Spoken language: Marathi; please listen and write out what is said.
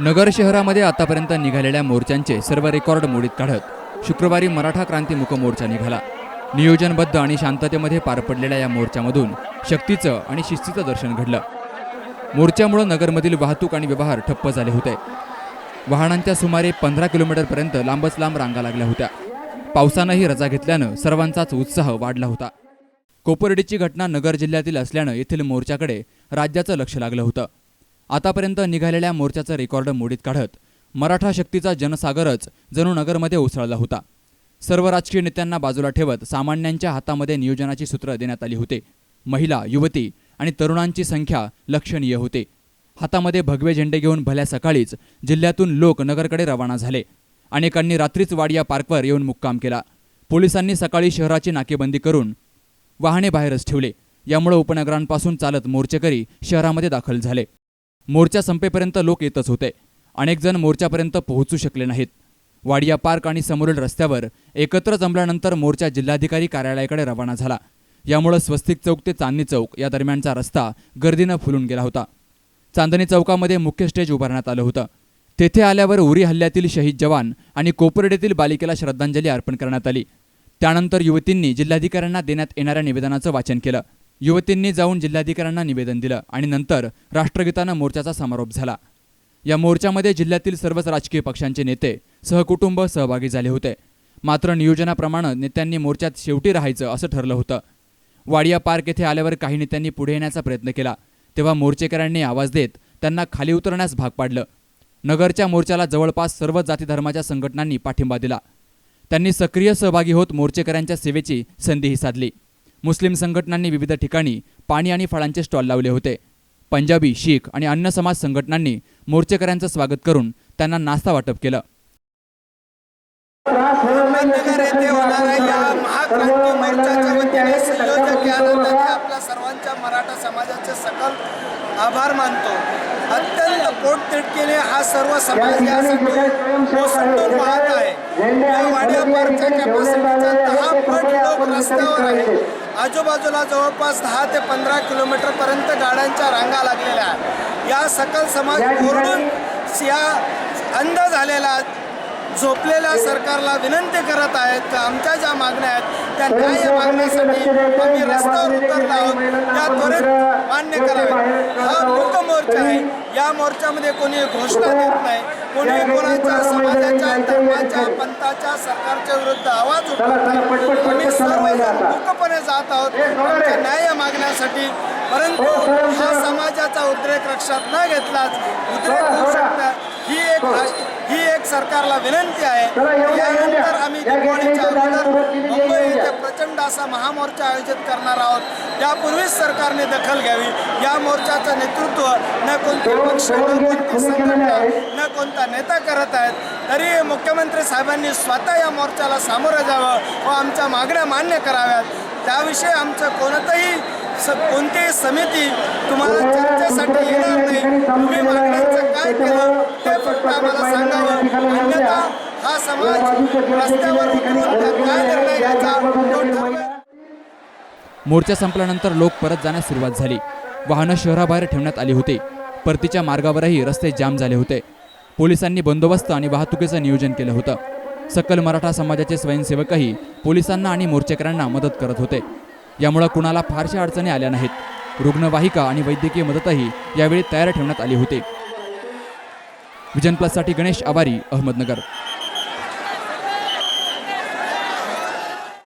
नगर शहरामध्ये आतापर्यंत निघालेल्या मोर्चांचे सर्व रेकॉर्ड मोडीत काढत शुक्रवारी मराठा क्रांती मुक मोर्चा निघाला. नियोजनबद्ध आणि शांततेमध्ये पार पडलेल्या या मोर्चामधून शक्तीचं आणि शिस्तीचं दर्शन घडलं. मोर्चामुळं नगरमधील वाहतूक आणि व्यवहार ठप्प झाले होते. वाहनांच्या सुमारे पंधरा किलोमीटरपर्यंत लांबच लांब रांगा लागल्या होत्या. पावसानंही रजा घेतल्यानं सर्वांचाच उत्साह वाढला होता. कोपर्डीची घटना नगर जिल्ह्यातील असल्यानं येथील मोर्चाकडे राज्याचं लक्ष लागलं होतं. आतापर्यंत निघालेल्या मोर्चाचं रेकॉर्ड मोडीत काढत मराठा शक्तीचा जनसागरच जणू नगरमध्ये उसळला होता. सर्व राजकीय नेत्यांना बाजूला ठेवत सामान्यांच्या हातामध्ये नियोजनाची सूत्र देण्यात आली होते. महिला युवती आणि तरुणांची संख्या लक्षणीय होते. हातामध्ये भगवे झेंडे घेऊन भल्या सकाळीच जिल्ह्यातून लोक नगरकडे रवाना झाले. अनेकांनी रात्रीच वाडिया पार्कवर येऊन मुक्काम केला. पोलिसांनी सकाळी शहराची नाकेबंदी करून वाहने बाहेरच ठेवले. यामुळे उपनगरांपासून चालत मोर्चेकरी शहरामध्ये दाखल झाले. मोर्चा संपेपर्यंत लोक येतच होते. अनेक जण मोर्चापर्यंत पोहोचू शकले नाहीत. वाडिया पार्क आणि समोरील रस्त्यावर एकत्र जमल्यानंतर मोर्चा जिल्हाधिकारी कार्यालयाकडे रवाना झाला. यामुळे स्वस्तिक चौक ते चांदणी चौक या दरम्यानचा रस्ता गर्दीनं फुलून गेला होता. चांदणी चौकामध्ये मुख्य स्टेज उभारण्यात आलं होतं. तेथे आल्यावर उरी हल्ल्यातील शहीद जवान आणि कोपर्डेतील बालिकेला श्रद्धांजली अर्पण करण्यात आली. त्यानंतर युवतींनी जिल्हाधिकाऱ्यांना देण्यात येणाऱ्या निवेदनाचं वाचन केलं. युवतींनी जाऊन जिल्हाधिकाऱ्यांना निवेदन दिलं आणि नंतर राष्ट्रगीतानं मोर्चाचा समारोप झाला. या मोर्चामध्ये जिल्ह्यातील सर्वच राजकीय पक्षांचे नेते सहकुटुंब सहभागी झाले होते. मात्र नियोजनाप्रमाणे नेत्यांनी मोर्चात शेवटी राहायचं असं ठरलं होतं. वाडिया पार्क येथे आल्यावर काही नेत्यांनी पुढे येण्याचा प्रयत्न केला. तेव्हा मोर्चेकऱ्यांनी आवाज देत त्यांना खाली उतरण्यास भाग पाडलं. नगरच्या मोर्चाला जवळपास सर्व जाती धर्माच्या संघटनांनी पाठिंबा दिला. त्यांनी सक्रिय सहभागी होत मोर्चेकऱ्यांच्या सेवेची संधीही साधली. मुस्लिम संघटनांनी विविध ठिकाणी पाणी आणि फळांचे स्टॉल लावले होते. पंजाबी शीख आणि अन्य समाज संघटनांनी मोर्चेकऱ्यांचं स्वागत करून त्यांना नाश्ता वाटप केलं. सर्वांच्या मराठा समाजाचे सकल आभार मानतो. अत्यंत पोटतिडकीने हा सर्व समाज यासाठी ओसंडून वाहत आहे. या वाड्या पार्कच्या कॅपॅसिटीचा दहा पट लोक रस्त्यावर आहे आजूबाजूला जवळपास दहा ते पंधरा किलोमीटर पर्यंत गाड्यांच्या रांगा लागलेल्या आहेत. या सकल समाज ओरडून या अंध झालेला झोपलेल्या सरकारला विनंती करत आहेत का आमच्या ज्या मागण्या आहेत त्या न्याय मागण्यासाठी आम्ही रस्त्यावर उतरलो आहोत. त्या त्वरित मान्य कराव्यात हा मूक मोर्चा आहे. या मोर्चामध्ये कोणी घोषणा देत नाही कोणी समाजाच्या धर्माच्या पंथाच्या सरकारच्या विरुद्ध आवाज उठवत. नाही आम्ही सर्वजण मूकपणे जात आहोत. आमच्या न्याय मागण्यासाठी. परंतु हा समाजाचा उद्रेक लक्षात न घेतलाच उद्रेक होऊ शकतात ही एक राष्ट्र ही एक सरकारला विनंती आहे. यानंतर आम्ही दिवाळीच्या अगोदर मुंबई येथे प्रचंड असा महामोर्चा आयोजित करणार आहोत. त्यापूर्वीच सरकारने दखल घ्यावी. या मोर्चाचं नेतृत्व न कोणते पक्ष न कोणती संघटना न कोणता नेता करत आहेत तरी मुख्यमंत्री साहेबांनी स्वतः या मोर्चाला सामोरं जावं व आमच्या मागण्या मान्य कराव्यात. त्याविषयी आमचं कोणतंही स कोणतीही समिती तुम्हाला चर्चेसाठी येणार नाही. तुम्ही मागण्यांचं काय केलं ते फक्त आम्हाला सांगावं. अन्यथा हा समाज रस्त्यावर उतरून काय निर्णय घ्यायचा मोर्चा संपल्यानंतर लोक परत जाण्यास सुरुवात झाली. वाहनं शहराबाहेर ठेवण्यात आली होती. परतीच्या मार्गावरही रस्ते जाम झाले होते. पोलिसांनी बंदोबस्त आणि वाहतुकीचं नियोजन केलं होतं. सकल मराठा समाजाचे स्वयंसेवकही पोलिसांना आणि मोर्चेकऱ्यांना मदत करत होते. यामुळं कुणाला फारशा अडचणी आल्या नाहीत. रुग्णवाहिका आणि वैद्यकीय मदतही यावेळी तयार ठेवण्यात आली होती. विजन प्लससाठी गणेश आवारी अहमदनगर.